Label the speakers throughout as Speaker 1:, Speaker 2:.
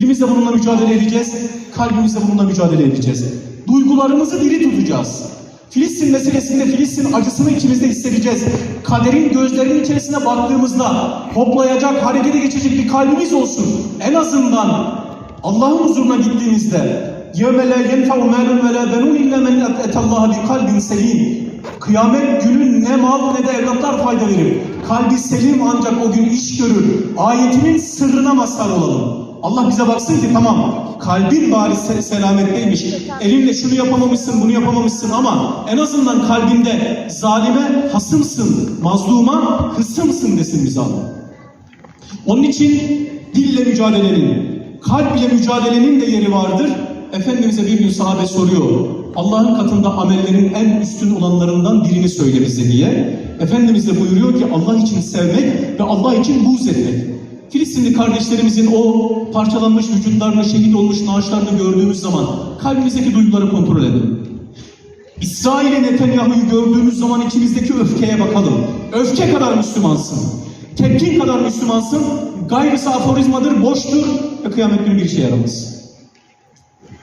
Speaker 1: Dilimizle bununla mücadele edeceğiz, kalbimizle bununla mücadele edeceğiz. Duygularımızı diri tutacağız. Filistin meselesinde Filistin acısını içimizde hissedeceğiz. Kaderin gözlerinin içerisine baktığımızda hoplayacak, harekete geçecek bir kalbimiz olsun. En azından Allah'ın huzuruna gittiğimizde يَوْمَ لَا يَنْفَعُ مَالٌ وَلَا بَنُونَ إِلَّا مَنْ أَتَى اللّٰهَ بِقَلْبٍ سَلِيمٍ Kıyamet günü ne mal ne de evlatlar fayda verir. Kalbi selim ancak o gün iş görür. Ayetinin sırrına mazhar olalım. Allah bize baksın ki tamam kalbin bari se- selametteymiş. Elinle şunu yapamamışsın bunu yapamamışsın ama en azından kalbinde zalime hasımsın, mazluma hısımsın desin bize Allah. Onun için dille mücadelenin, kalp ile mücadelenin de yeri vardır. Efendimiz'e bir gün sahabe soruyor. Allah'ın katında amellerin en üstün olanlarından birini söyle bize diye. Efendimiz de buyuruyor ki Allah için sevmek ve Allah için buğz etmek. Filistinli kardeşlerimizin o parçalanmış vücutlarını, şehit olmuş naaşlarını gördüğümüz zaman kalbimizdeki duyguları kontrol edin. İsrail'e Netanyahu'yu gördüğümüz zaman içimizdeki öfkeye bakalım. Öfke kadar Müslümansın. Tepkin kadar Müslümansın. Gayrısı aforizmadır, boştur ve kıyamet günü bir işe yaramaz.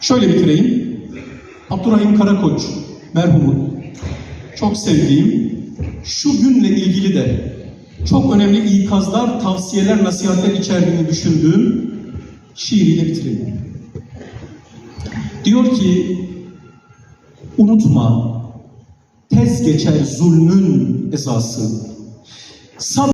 Speaker 1: Şöyle bitireyim. Abdurrahim Karakoç merhumun çok sevdiğim şu günle ilgili de çok önemli ikazlar, tavsiyeler, nasihatler içerdiğini düşündüğüm şiiriyle bitireyim. Diyor ki unutma tez geçer zulmün esası. Sab